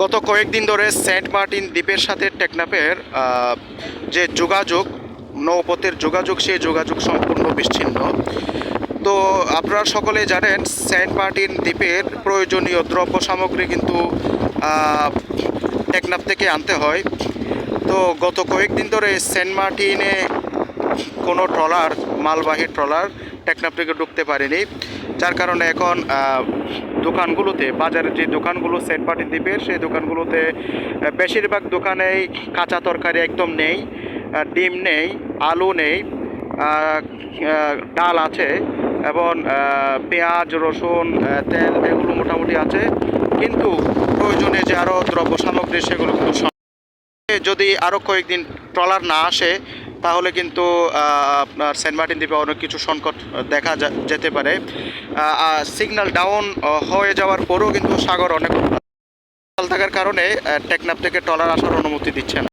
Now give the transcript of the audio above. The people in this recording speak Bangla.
গত কয়েকদিন ধরে সেন্ট মার্টিন দ্বীপের সাথে টেকনাফের আহ, যে যোগাযোগ নৌপথের যোগাযোগ সেই যোগাযোগ সম্পূর্ণ বিচ্ছিন্ন। তো আপনারা সকলে জানেন সেন্ট মার্টিন দ্বীপের প্রয়োজনীয় দ্রব্য সামগ্রী কিন্তু আহ, টেকনাফ থেকে আনতে হয়। তো গত কয়েকদিন ধরে সেন্ট মার্টিনে কোনো ট্রলার মালবাহী ট্রলার টেকনাফ থেকে ঢুকতে পারেনি। যার কারণে এখন দোকানগুলোতে, বাজারের যে দোকানগুলো মার্টিন দ্বীপের, সেই দোকানগুলোতে বেশিরভাগ দোকানেই কাঁচা তরকারি একদম নেই ডিম নেই, আলু নেই ডাল আছে এবং পেঁয়াজ, রসুন তেল এগুলো মোটামুটি আছে। কিন্তু প্রয়োজনে যে আরও দ্রব্য সামগ্রী সেগুলো কিন্তু যদি আরও কয়েকদিন ট্রলার না আসে তাহলে কিন্তু আপনার সেন্ট মার্টিন দ্বীপে অনেক কিছু সংকট দেখা যেতে পারে। সিগন্যাল ডাউন হয়ে যাওয়ার পরেও কিন্তু সাগর অনেক থাকার কারণে টেকনাপ থেকে ট্রলার আসার অনুমতি দিচ্ছে না